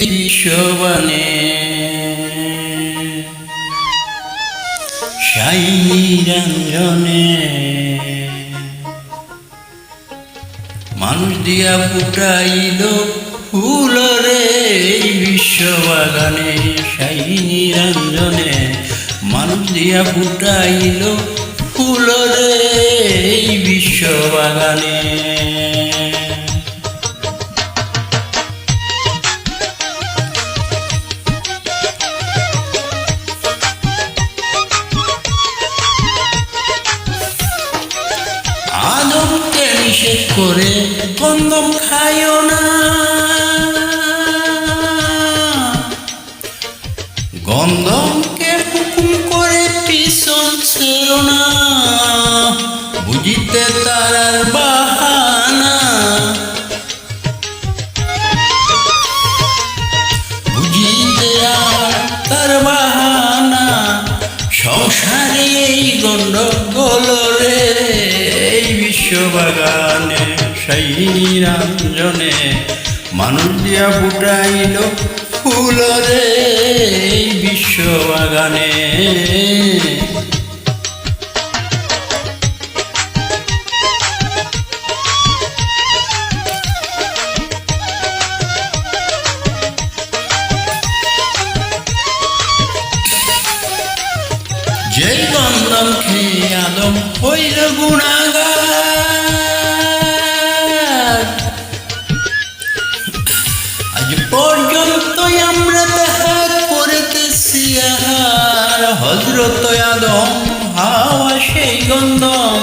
বিশ্ববানে সাই মানুষ দিয়া ফুটাইল ফুল রে বিশ্ববাগানে সাই নিরঞ্জনে মানুষ দিয়া ফুটাইল ফুল রে বিশ্ববাগানে। করে কন্দম খাইও না। গন্ধমকে হুকুম করে পিছন ছিল না। বুঝিতে তারার বাহানা। বুঝিতে আর তার বাহানা। সংসারে এই গণ্ডগোল রে বিশ্ববাগানে সেই নিরঞ্জনে মানুষ দিয়া ফুটাইল ফুল রে এই বিশ্ববাগানে। যে গন্ধম খেয়ে আদম হইল গুণাগার আদম হাওয়া সেই গন্ধম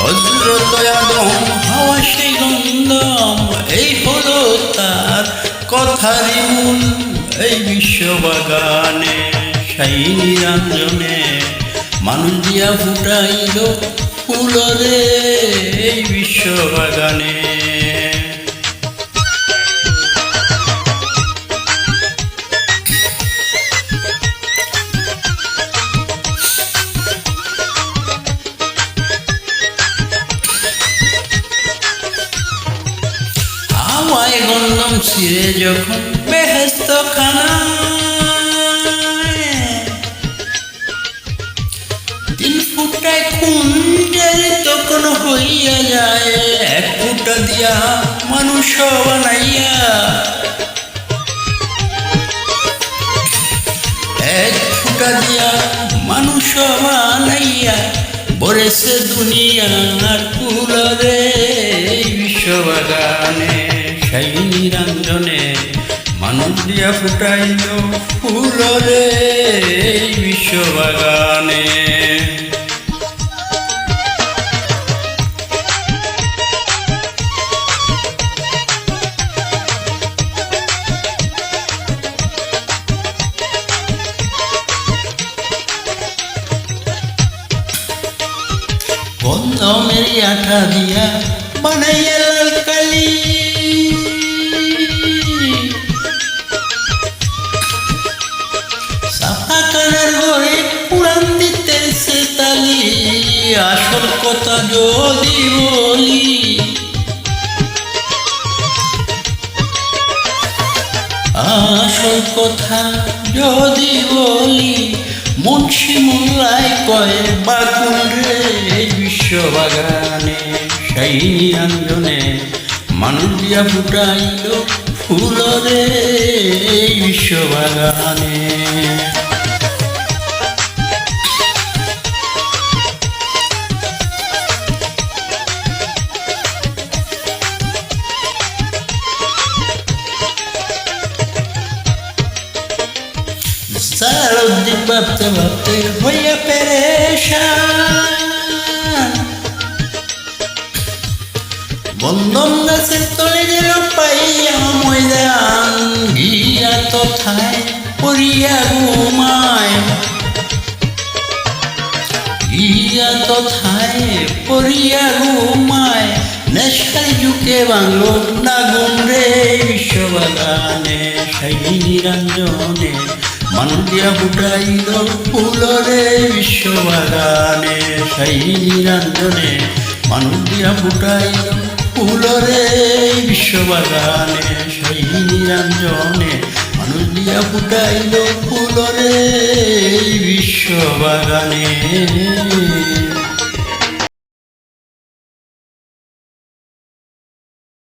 হজরত আদম হাওয়া সেই গন্ধম এই হলো তার কথারই মূল, এই বিশ্ববাগানে সাই নিরঞ্জনে মানুষ দিয়া ফুটাইল ফুল রে এই বিশ্ববাগানে গন্ধম ছিঁড়ে যখন বেহেস্ত খানা তিন ফুটায় কুঞ্জের তখন হইয়া যায়, এক ফুটা দিয়া মানুষ বানাইয়া। এক ফুটা দিয়া মানুষ বানাইয়া, বরেছে দুনিয়ার কুলরে বিশ্ববাগানে। দিয়া ফুটাইল ফুলরে এই বিশ্ববাগানে। গন্ধমের আঠা দিয়া বানাইয়া লাল কালি। আসল কথা যদি বলি, আসল কথা যদি বলি, মুন্সি মোল্লাই কয়ে বাগুন রে বিশ্ববাগানে সেই নিরঞ্জনে মানুষ দিয়া ফুটাইল ফুল রে বিশ্ববাগানে। ভাবতে ভাবতে হইয়া পেরেশান। বন্ধন পাইয়া ময়দান গিয়া তথায় পড়িয়া ঘুমায়। গিয়া তথায় পড়িয়া ঘুমায়। নেশার যুগে বাংলো নাগুন রে বিশ্ববাগানে, সেই মানুষ বুটাইল ফুটাইল ফুলরে বিশ্ববাগানে সেই নিরঞ্জনে মন্দিয়া বুটাইল ফুটাইল ফুলরে বিশ্ববাগানে সেই নিরঞ্জনে মানুষ